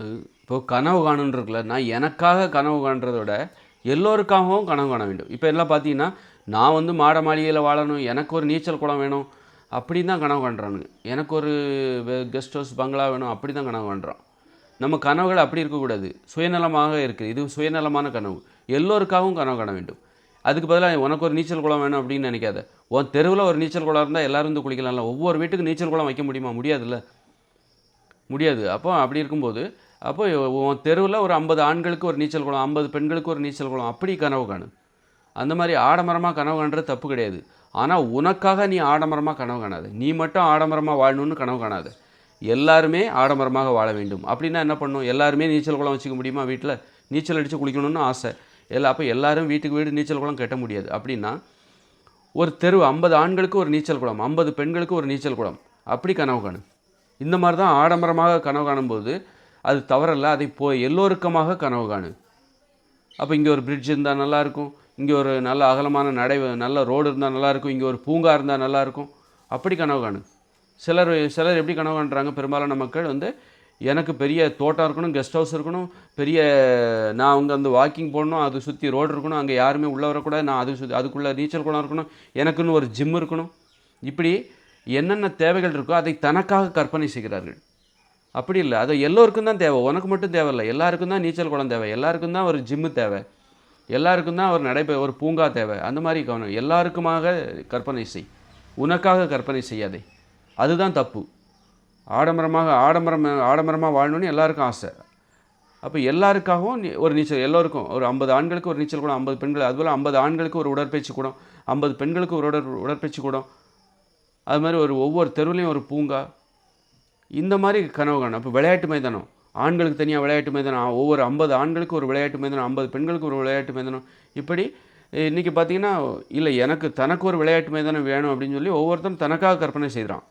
இப்போ கனவு காணுன்னு இருக்குல்ல நான் எனக்காக கனவு காண்றத விட எல்லோருக்காகவும் கனவு காண வேண்டும். இப்போ எல்லாம் பார்த்தீங்கன்னா நான் வந்து மாட மாளிகையில் வாழணும் எனக்கு ஒரு நீச்சல் குளம் வேணும் அப்படின்னு தான் கனவு காண்றானுங்க. எனக்கு ஒரு கெஸ்ட் ஹவுஸ் பங்களா வேணும் அப்படி தான் கனவு காண்றான் நம்ம கனவுகள் அப்படி இருக்கக்கூடாது. சுயநலமாக இருக்குது. இது சுயநலமான கனவு. எல்லோருக்காகவும் கனவு காண வேண்டும். அதுக்கு பதிலாக உனக்கு ஒரு நீச்சல் குளம் வேணும் அப்படின்னு நினைக்காத. உன் தெருவில் ஒரு நீச்சல் குளம் இருந்தால் எல்லாரும் வந்து குளிக்கலாம்ல. ஒவ்வொரு வீட்டுக்கு நீச்சல் குளம் வைக்க முடியுமா? முடியாதுல்ல. முடியாது. அப்போ அப்படி இருக்கும்போது அப்போ உன் தெருவில் ஒரு ஐம்பது ஆண்களுக்கு ஒரு நீச்சல் குளம் ஐம்பது பெண்களுக்கு ஒரு நீச்சல் குளம் அப்படி கனவு காணு. அந்த மாதிரி ஆடம்பரமாக கனவு காண்றது தப்பு கிடையாது. ஆனால் உனக்காக நீ ஆடம்பரமாக கனவு காணாது. நீ மட்டும் ஆடம்பரமாக வாழணும்னு கனவு காணாது. எல்லாருமே ஆடம்பரமாக வாழ வேண்டும். அப்படின்னா என்ன பண்ணும்? எல்லாருமே நீச்சல் குளம் வச்சுக்க முடியுமா வீட்டில் நீச்சல் அடித்து குளிக்கணும்னு ஆசை. எல்லா அப்போ எல்லாரும் வீட்டுக்கு வீடு நீச்சல் குளம் கட்ட முடியாது. அப்படின்னா ஒரு தெரு ஐம்பது ஆண்களுக்கு ஒரு நீச்சல் குளம் ஐம்பது பெண்களுக்கு ஒரு நீச்சல் குளம். அப்படி கனவு காணும் இந்த மாதிரி தான் ஆடம்பரமாக கனவு காணும்போது அது தவறல்ல அதை போ எல்லோருக்கமாக கனவு காணு. அப்போ இங்கே ஒரு பிரிட்ஜ் இருந்தால் நல்லாயிருக்கும் இங்கே ஒரு நல்ல அகலமான நடை நல்ல ரோடு இருந்தால் நல்லாயிருக்கும் இங்கே ஒரு பூங்கா இருந்தால் நல்லாயிருக்கும் அப்படி கனவு காணு. சிலர் சிலர் எப்படி கனவு காண்றாங்க? பெரும்பாலான மக்கள் வந்து எனக்கு பெரிய தோட்டம் இருக்கணும் கெஸ்ட் ஹவுஸ் இருக்கணும் பெரிய நான் அங்கே வந்து வாக்கிங் போகணும் அது சுற்றி ரோடு இருக்கணும் அங்கே யாருமே உள்ளே வரக்கூடாது நான் அது சுற்றி அதுக்குள்ளே நீச்சல் குளம் இருக்கணும் எனக்குன்னு ஒரு ஜிம் இருக்கணும். இப்படி என்னென்ன தேவைகள் இருக்கோ அதை தனக்காக கற்பனை செய்கிறார்கள். அப்படி இல்லை. அது எல்லோருக்கும் தான் தேவை. உனக்கு மட்டும் தேவையில்லை எல்லாருக்கும் தான் நீச்சல் குளம் தேவை. எல்லாருக்கும் தான் ஒரு ஜிம்மு தேவை. எல்லாருக்கும் தான் ஒரு நடைபெ ஒரு பூங்கா தேவை. அந்த மாதிரி கவனம். எல்லாருக்குமாக கற்பனை செய். உனக்காக கற்பனை செய்யாதே. அதுதான் தப்பு. ஆடம்பரமாக ஆடம்பரம் ஆடம்பரமாக வாழணும்னு எல்லாருக்கும் ஆசை. அப்போ எல்லாருக்காகவும் நீ ஒரு நீச்சல் எல்லோருக்கும். ஒரு ஐம்பது ஆண்களுக்கு ஒரு நீச்சல் கூடம் ஐம்பது பெண்கள். அதுபோல் ஐம்பது ஆண்களுக்கு ஒரு உடற்பயிற்சி கூடம் ஐம்பது பெண்களுக்கு ஒரு உடற் உடற்பயிற்சி கூடம் அது மாதிரி ஒரு ஒவ்வொரு தெருவிலையும் ஒரு பூங்கா இந்த மாதிரி கனவு காணும். அப்போ விளையாட்டு மைதானம். ஆண்களுக்கு தனியாக விளையாட்டு மைதானம். ஒவ்வொரு ஐம்பது ஆண்களுக்கு ஒரு விளையாட்டு மைதானம் ஐம்பது பெண்களுக்கு ஒரு விளையாட்டு மைதானம். இப்படி இன்றைக்கி பார்த்தீங்கன்னா இல்லை எனக்கு தனக்கு ஒரு விளையாட்டு மைதானம் வேணும் அப்படின்னு சொல்லி ஒவ்வொருத்தரும் தனக்காக கற்பனை செய்கிறான்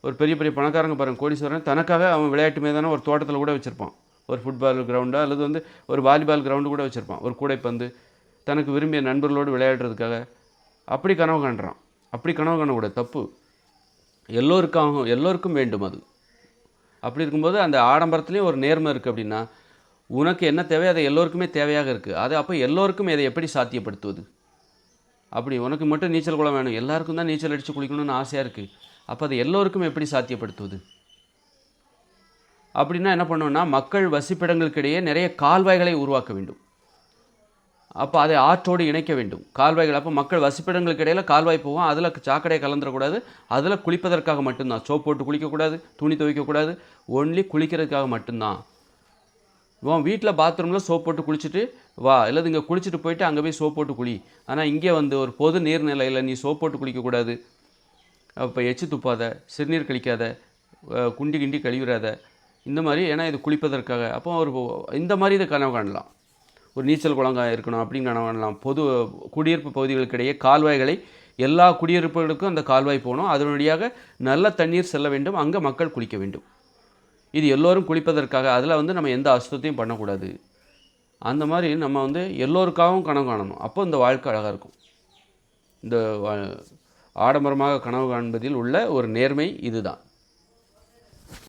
ஒரு பெரிய பெரிய பணக்காரங்க பாருங்க கோடீஸ்வரன். தனக்காக அவன் விளையாட்டு மைதானம் ஒரு தோட்டத்தில் கூட வச்சுருப்பான். ஒரு ஃபுட்பால் கிரவுண்டா அல்லது வந்து ஒரு வாலிபால் கிரவுண்டு கூட வச்சுருப்பான். ஒரு கூடைப்பந்து. தனக்கு விரும்பிய நண்பர்களோடு விளையாடுறதுக்காக. அப்படி கனவு காண்றான். அப்படி கனவு காணக்கூடாது. தப்பு. எல்லோருக்காகவும் எல்லோருக்கும் வேண்டும் அது. அப்படி இருக்கும்போது அந்த ஆடம்பரத்துலேயும் ஒரு நேர்மை இருக்குது அப்படின்னா உனக்கு என்ன தேவை அதை எல்லோருக்குமே தேவையாக இருக்குது அது அப்போ எல்லோருக்கும் இதை எப்படி சாத்தியப்படுத்துவது? அப்படி உனக்கு மட்டும் நீச்சல் குளம் வேணும். எல்லாருக்கும் தான் நீச்சல் அடித்து குளிக்கணும்னு ஆசையாக இருக்குது அப்போ அதை எல்லோருக்கும் எப்படி சாத்தியப்படுத்துவது? அப்படின்னா என்ன பண்ணணும்னா மக்கள் வசிப்பிடங்களுக்கிடையே நிறைய கால்வாய்களை உருவாக்க வேண்டும். அப்போ அதை ஆற்றோடு இணைக்க வேண்டும். கால்வாய்கள் அப்போ மக்கள் வசிப்பிடங்களுக்கு இடையில கால்வாய் போவோம் அதில் சாக்கடையை கலந்துடக்கூடாது அதில் குளிப்பதற்காக மட்டும்தான். சோப் போட்டு குளிக்கக்கூடாது துணி துவைக்கக்கூடாது. ஒன்லி குளிக்கிறதுக்காக மட்டும்தான். உன் வீட்டில் பாத்ரூமில் சோப் போட்டு குளிச்சுட்டு வா. இல்லது இங்கே குளிச்சுட்டு போயிட்டு அங்கே போய் சோப் போட்டு குளி. ஆனால் இங்கே வந்து ஒரு பொது நீர்நிலையில் நீ சோப் போட்டு குளிக்கக்கூடாது. அப்போ எச்சு துப்பாத சிறுநீர் கழிக்காத குண்டி கிண்டி கழுவிடாத இந்த மாதிரி ஏன்னா இது குளிப்பதற்காக. அப்போ ஒரு இந்த மாதிரி இதை கனவு காணலாம். ஒரு நீச்சல் குளங்க இருக்கணும் அப்படின்னு கனவு காணலாம் பொது குடியிருப்பு பகுதிகளுக்கிடையே கால்வாய்களை எல்லா குடியிருப்புகளுக்கும் அந்த கால்வாய் போகணும். அதனுடையாக நல்ல தண்ணீர் செல்ல வேண்டும். அங்கே மக்கள் குளிக்க வேண்டும். இது எல்லோரும் குளிப்பதற்காக. அதில் வந்து நம்ம எந்த அசுத்தத்தையும் பண்ணக்கூடாது. அந்த மாதிரி நம்ம வந்து எல்லோருக்காகவும் கனவு காணணும். அப்போ இந்த வாழ்க்கை அழகாக இருக்கும். இந்த ஆடம்பரமாக கனவு காண்பதில் உள்ள ஒரு நேர்மை இதுதான்.